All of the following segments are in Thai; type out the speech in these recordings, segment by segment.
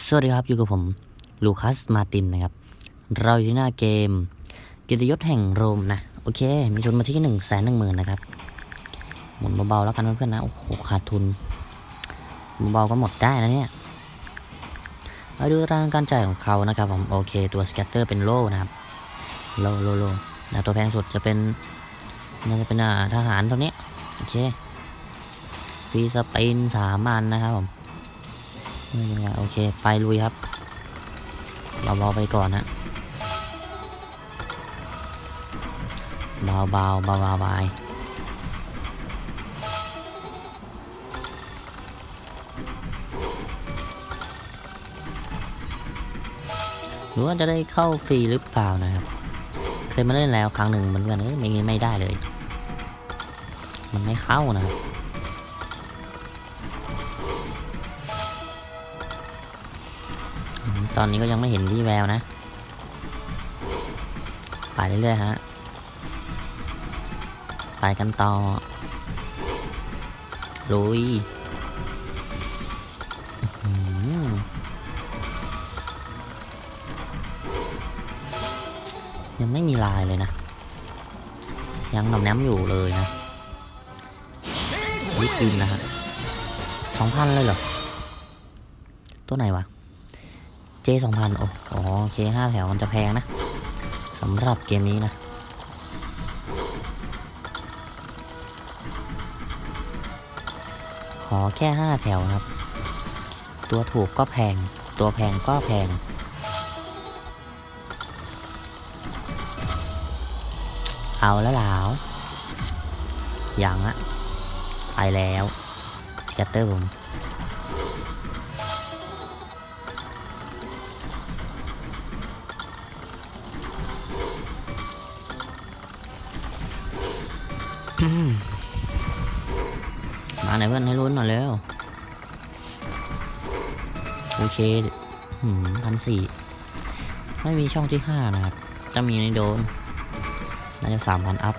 สวัสดีครับ อยู่กับผม ลูคัส มาตินนะครับ เราอยู่ที่หน้าเกมกิตยศแห่งโรมนะ โอเค มีทุนมาที่หนึ่งแสนหนึ่งหมื่นนะครับ หมุนเบาๆแล้วกันเพื่อนๆนะ โอ้โห ขาดทุน เบาๆก็หมดได้นะเนี่ยมาดูตารางการจ่ายของเขานะครับผม โอเค ตัวสแกตเตอร์เป็นโล่นะครับ โล่โล่โล่นะตัวแพงสุดจะเป็นน่าจะเป็นทหารตัวนี้ โอเคฟีสเปนสามอันนะครับผม ไม่เป็นไรโอเค ไปลุยครับ เราเบาๆไปก่อนนะเบาๆเบาๆเบาๆไปหรือว่าจะได้เข้าฟรีหรือเปล่านะครับ เคยมาเล่นแล้วครั้งหนึ่งเหมือนกันเอ้ยไม่ไม่ได้เลย มันไม่เข้านะครับ ตอนนี้ก็ยังไม่เห็นวี่แววนะ ไปเรื่อยๆฮะ ไปกันต่อ ลุยยังไม่มีลายเลยนะ ยังหน่อมแนมอยู่เลยนะวิปินนะฮะสองพันเลยเหรอ ตัวไหนวะ J สองพันโอ้โอเคห้าแถวมันจะแพงนะสำหรับเกมนี้นะขอแค่ห้าแถวครับ ตัวถูกก็แพง ตัวแพงก็แพง เอาแล้วลาวยังอะไปแล้วสแกตเตอร์ผม มาไหนเพื่อนให้ลุ้นหน่อยแล้ว โอเคพันสี่ไม่มีช่องที่ห้านะครับ จะมีในโดน น่าจะสามพันอัพ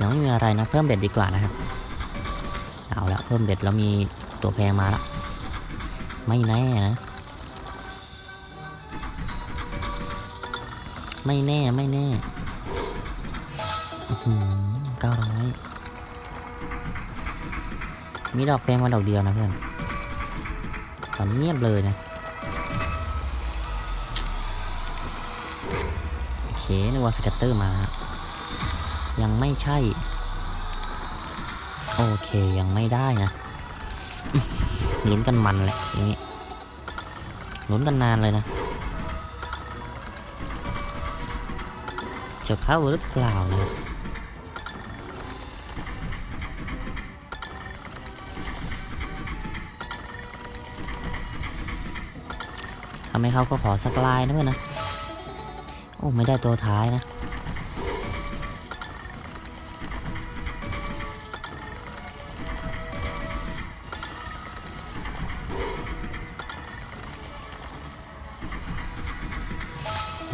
ยังไม่มีอะไรนะ เพิ่มเบ็ดดีกว่านะครับ เอาละเพิ่มเบ็ดแล้วมีตัวแพงมาละไม่แน่นะ ไม่แน่ไม่แน่เก้าร้อยมีดอกแพงมาดอกเดียวนะเพื่อน ตอนนี้เงียบเลยนะโอเคนึกว่าสแกตเตอร์มา ยังไม่ใช่ โอเคยังไม่ได้นะลุ้นกันมันแหละอย่างนี้ลุ้นกันนานเลยนะ จะเข้าหรือเปล่านะถ้าไม่เขาก็ขอสักลายนะเพื่อนนะ โอ้ ไม่ได้ตัวท้ายนะ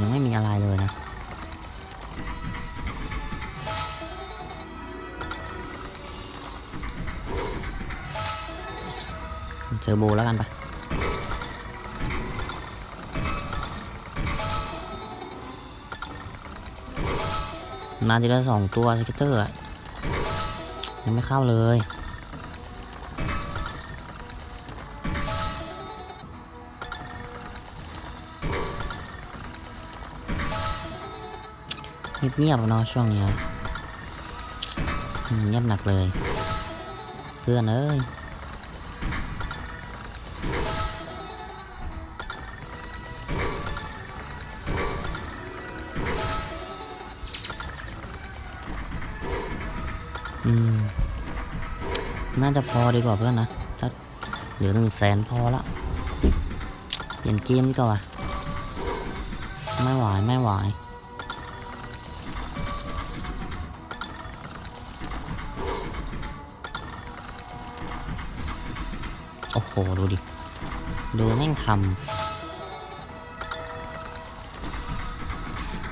ยังไม่มีอะไรเลยนะเทอโบแล้วกันปะมาทีละสองตัวสกิตเตอร์ยังไม่เข้าเลย เงียบๆเนาะช่วงนี้เงียบหนักเลย เพื่อนเอ้ยอืมน่าจะพอดีกว่าเพื่อนนะ ถ้าเหลือหนึ่งแสนพอละ เปลี่ยนเกมดีกว่า ไม่ไหวไม่ไหว โอ้โห ดูดิ ดูแม่งทำ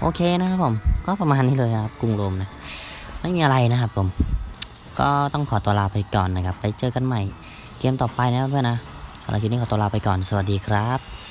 โอเคนะครับผม ก็ประมาณนี้เลยครับกรุงโรมนะ ไม่มีอะไรนะครับผม ก็ต้องขอตัวลาไปก่อนนะครับ ไปเจอกันใหม่เกมต่อไปนะเพื่อนนะสำหรับคลิปนี้ขอตัวลาไปก่อน สวัสดีครับ